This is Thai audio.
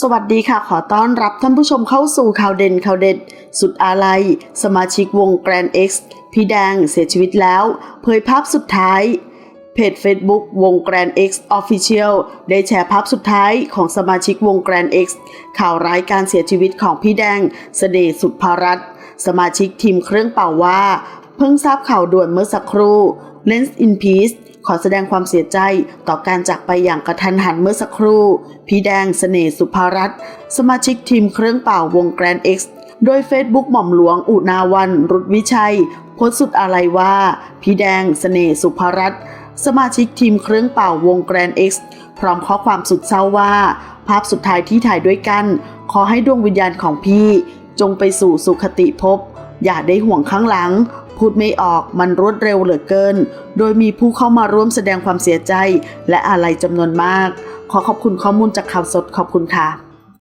สวัสดีค่ะ ขอต้อนรับท่านผู้ชมเข้าสู่ข่าวเด่นข่าวเด็ด สุดอาลัย สมาชิกวงแกรน X พี่แดงเสียชีวิตแล้ว เผยภาพสุดท้าย เพจ Facebook วงแกรน X Official ได้แชร์ภาพสุดท้ายของสมาชิกวงแกรน X ข่าวร้ายการเสียชีวิตของพี่แดงเสด็จสุดภารัตสมาชิกทีมเครื่องเป่าว่า เพิ่งทราบข่าวด่วนเมื่อสักครู่ Lens in Peace ขอแสดงความเสียใจต่อการจากไปอย่างกระทันหันเมื่อสักครู่ พี่แดงเสน่ห์สุภารัตน์สมาชิกทีมเครื่องเป่าวงแกรน X โดย Facebook หม่อมหลวงอุนาวัน รุดวิชัยโพสต์สุดอะไรว่า พี่แดงเสน่ห์สุภารัตน์สมาชิกทีมเครื่องเป่าวงแกรน X พร้อมข้อความสุดเศร้าว่า ภาพสุดท้ายที่ถ่ายด้วยกัน ขอให้ดวงวิญญาณของพี่ จงไปสู่สุขติภพอย่าได้ห่วงข้างหลัง พูดไม่ออกมันรวดเร็วเหลือเกิน โดยมีผู้เข้ามาร่วมแสดงความเสียใจ และอาลัยจำนวนมาก ขอขอบคุณข้อมูลจากข่าวสดขอบคุณค่ะ